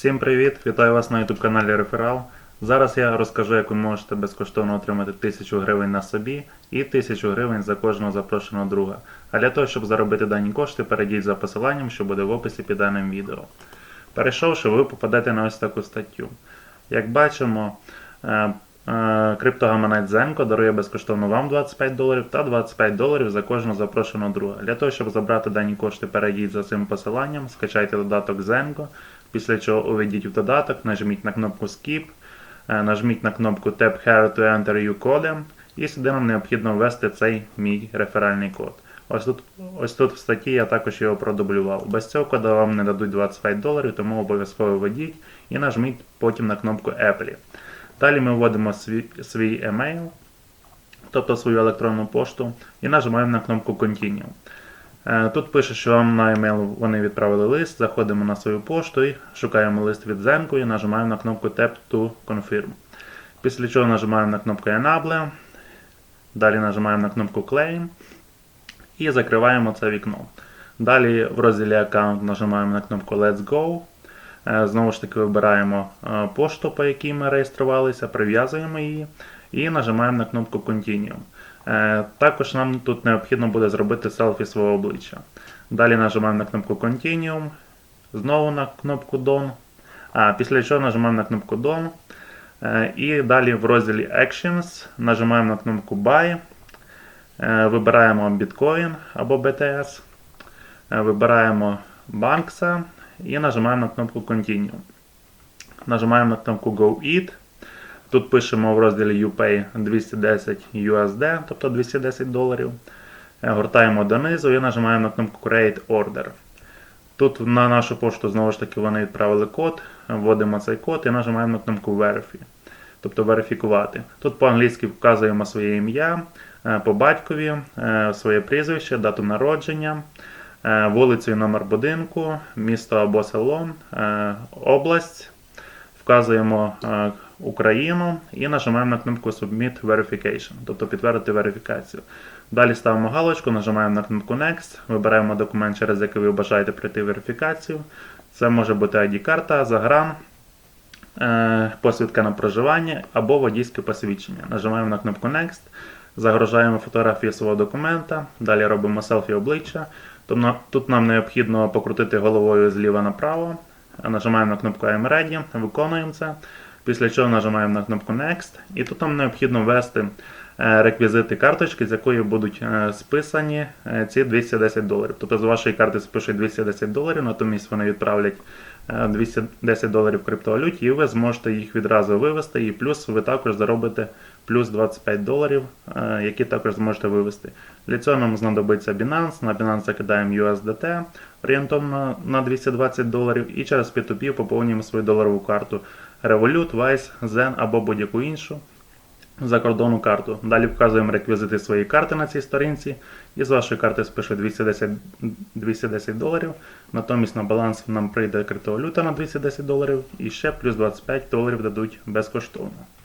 Всім привіт! Вітаю вас на YouTube каналі Реферал. Зараз я розкажу, як ви можете безкоштовно отримати 1000 гривень на собі і 1000 гривень за кожного запрошеного друга. А для того, щоб заробити дані кошти, перейдіть за посиланням, що буде в описі під даним відео. Перейшовши, ви попадете на ось таку статтю. Як бачимо, е, е, криптогаманець Зенко дарує безкоштовно вам 25 доларів та 25 доларів за кожного запрошеного друга. Для того, щоб забрати дані кошти, перейдіть за цим посиланням, скачайте додаток Зенко, після чого увійдіть в додаток, нажміть на кнопку Skip, е, нажміть на кнопку Tap Here to Enter your code, і сюди нам необхідно ввести цей мій реферальний код. Ось тут, ось тут в статті я також його продублював. Без цього кода вам не дадуть 25 доларів, тому обов'язково введіть і нажміть потім на кнопку Apple. Далі ми вводимо свій, свій емейл, тобто свою електронну пошту, і нажимаємо на кнопку Continue. Е, Тут пише, що вам на емейл вони відправили лист, заходимо на свою пошту і шукаємо лист від Zenko і нажимаємо на кнопку Tap to Confirm. Після чого нажимаємо на кнопку Enable, далі нажимаємо на кнопку Claim і закриваємо це вікно. Далі в розділі Account нажимаємо на кнопку Let's Go. Е, Знову ж таки вибираємо е, пошту, по якій ми реєструвалися, прив'язуємо її і нажимаємо на кнопку Continue. Е, Також нам тут необхідно буде зробити селфі свого обличчя. Далі нажимаємо на кнопку Continue, знову на кнопку Done. Після чого нажимаємо на кнопку Done. Е, І далі в розділі Actions нажимаємо на кнопку Buy. Е, Вибираємо Bitcoin або BTS. Вибираємо Banksa і нажимаємо на кнопку Continue. Нажимаємо на кнопку Go Eat. Тут пишемо в розділі UPay 210 USD, тобто 210 доларів. Е, Гортаємо донизу і нажимаємо на кнопку Create Order. Тут на нашу пошту знову ж таки вони відправили код, вводимо цей код і нажимаємо на кнопку Verify, тобто верифікувати. Тут по-англійськи вказуємо своє ім'я, е, по батькові, е, своє прізвище, дату народження, вулицю і номер будинку, місто або село, область. Вказуємо Україну і нажимаємо на кнопку Submit Verification, тобто підтвердити верифікацію. Далі ставимо галочку, нажимаємо на кнопку Next, вибираємо документ, через який ви бажаєте пройти верифікацію. Це може бути ID-карта, загран, е, посвідка на проживання або водійське посвідчення. Нажимаємо на кнопку Next, загружаємо фотографію свого документа, далі робимо селфі обличчя. Тобто Тут нам необхідно покрутити головою зліва направо. Нажимаємо на кнопку I'm Ready, виконуємо це. Після чого нажимаємо на кнопку Next. І тут нам необхідно ввести е, реквізити карточки, з якої будуть е, списані е, ці 210 доларів. Тобто з вашої карти спишуть 210 доларів, натомість вони відправлять е, 210 доларів криптовалюті, і ви зможете їх відразу вивести. І плюс ви також заробите плюс 25 доларів, які також зможете вивести. Для цього нам знадобиться Binance. На Binance закидаємо USDT орієнтовно на 220 доларів і через P2P поповнюємо свою доларову карту Revolut, Vice, Zen або будь-яку іншу закордонну карту. Далі вказуємо реквізити своєї карти на цій сторінці, і з вашої карти спише 210, 210 доларів. Натомість на баланс нам прийде криптовалюта на 210 доларів і ще плюс 25 доларів дадуть безкоштовно.